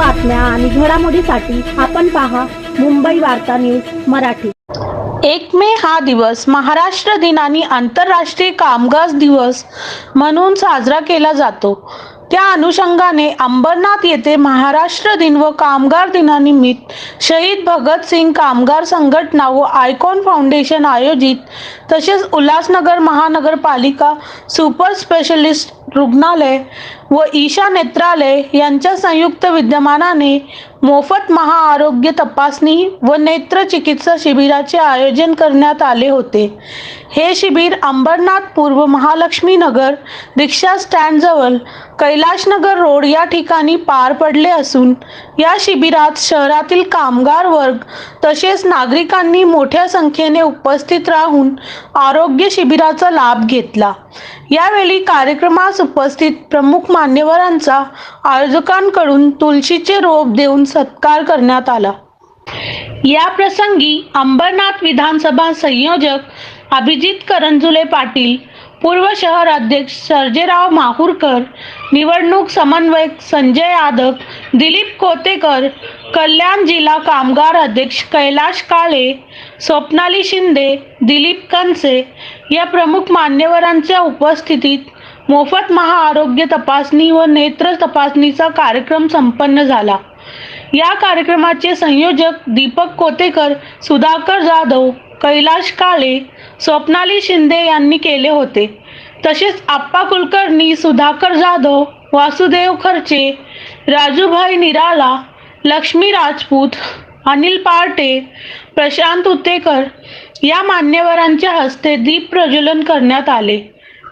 बातम्या आणि घडामोडीसाठी आपण पहा मुंबई वार्ता न्यूज मराठी. एक मे हा दिवस महाराष्ट्र दिन आणि आंतरराष्ट्रीय कामगार दिवस म्हणून साजरा केला जातो. त्या अनुषंगाने अंबरनाथ येथे महाराष्ट्र दिन व कामगार दिनानिमित्त शहीद भगतसिंग कामगार संघटना व आयकॉन फाउंडेशन आयोजित तसेच उल्हासनगर महानगरपालिका सुपर स्पेशलिस्ट रुग्णालय व ईशा नेत्रालय यांच्या संयुक्त विद्यमानाने मोफत महाआरोग्य तपासणी व नेत्र चिकित्सा शिबिराचे आयोजन करण्यात आले होते. हे शिबिर अंबरनाथ पूर्व महालक्ष्मी नगर रिक्षा स्टँडजवळ कैलाशनगर रोड या ठिकाणी पार पडले असून या शिबिरात शहरातील कामगार वर्ग तसेच नागरिकांनी मोठ्या संख्येने उपस्थित राहून आरोग्य शिबिराचा लाभ घेतला. यावेळी कार्यक्रमास उपस्थित प्रमुख मान्यवरांचा आयोजकांकडून तुळशीचे रोप देऊन सत्कार करण्यात आला. या प्रसंगी अंबरनाथ विधानसभा संयोजक अभिजित करंजुले पाटील पूर्व शहर अध्यक्ष सर्जेराव माहूरकर निवडणूक समन्वयक संजय यादव दिलीप कोतेकर कल्याण जिल्हा कामगार अध्यक्ष कैलाश काळे स्वप्नाली शिंदे दिलीप कनसे या प्रमुख मान्यवरांच्या उपस्थितीत मोफत महाआरोग्य तपासणी व नेत्र तपासणीचा कार्यक्रम संपन्न झाला. या कार्यक्रमाचे संयोजक दीपक कोतेकर सुधाकर जाधव कैलाश काळे स्वप्नाली शिंदे यांनी केले होते. तसेच आप्पा कुलकर्णी सुधाकर जाधव वासुदेव खर्चे राजूभाई निराला लक्ष्मी राजपूत अनिल पार्टे प्रशांत उतेकर या मान्यवरांच्या हस्ते दीप प्रज्वलन करण्यात आले.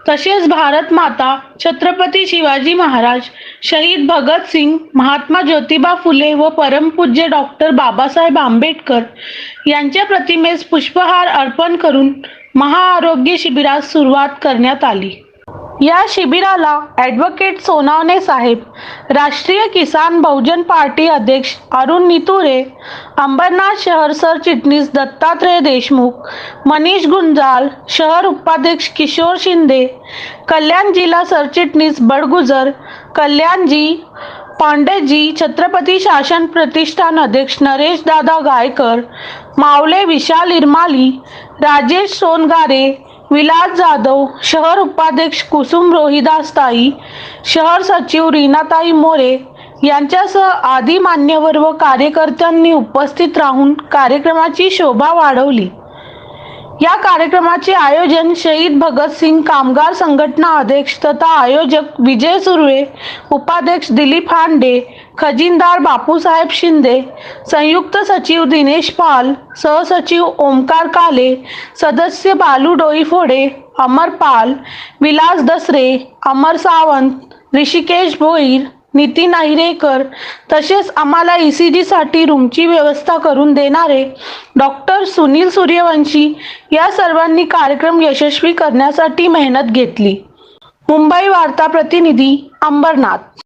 तसेच भारत माता छत्रपती शिवाजी महाराज शहीद भगतसिंग महात्मा ज्योतिबा फुले व परमपूज्य डॉक्टर बाबासाहेब आंबेडकर यांच्या प्रतिमेस पुष्पहार अर्पण करून महाआरोग्य शिबिरास सुरुवात करण्यात आली. या शिबिराला ॲडव्होकेट सोनावणे साहेब राष्ट्रीय किसान बहुजन पार्टी अध्यक्ष अरुण नितुरे अंबरनाथ शहर सरचिटणीस दत्तात्रय देशमुख मनीष गुंजाल शहर उपाध्यक्ष किशोर शिंदे कल्याण जिल्हा सरचिटणीस बडगुजर कल्याणजी पांडेजी छत्रपती शासन प्रतिष्ठान अध्यक्ष नरेश दादा गायकर मावले विशाल इरमाली राजेश सोनगारे विलास जाधव शहर उपाध्यक्ष कुसुम रोहिदास ताई शहर सचिव रीनाताई मोरे यांच्यासह आदी मान्यवर व कार्यकर्त्यांनी उपस्थित राहून कार्यक्रमाची शोभा वाढवली. या कार्यक्रमाचे आयोजन शहीद भगतसिंग कामगार संघटना अध्यक्ष तथा आयोजक विजय सुर्वे उपाध्यक्ष दिलीप हांडे खजिनदार बापूसाहेब शिंदे संयुक्त सचिव दिनेश पाल सहसचिव ओमकार काले सदस्य बालू डोईफोडे अमर पाल विलास दसरे अमर सावंत ऋषिकेश भोईर नितीन अहिरेकर तसेच आम्हाला ई सी जीसाठी रूमची व्यवस्था करून देणारे डॉक्टर सुनील सूर्यवंशी या सर्वांनी कार्यक्रम यशस्वी करण्यासाठी मेहनत घेतली. मुंबई वार्ता प्रतिनिधी अंबरनाथ.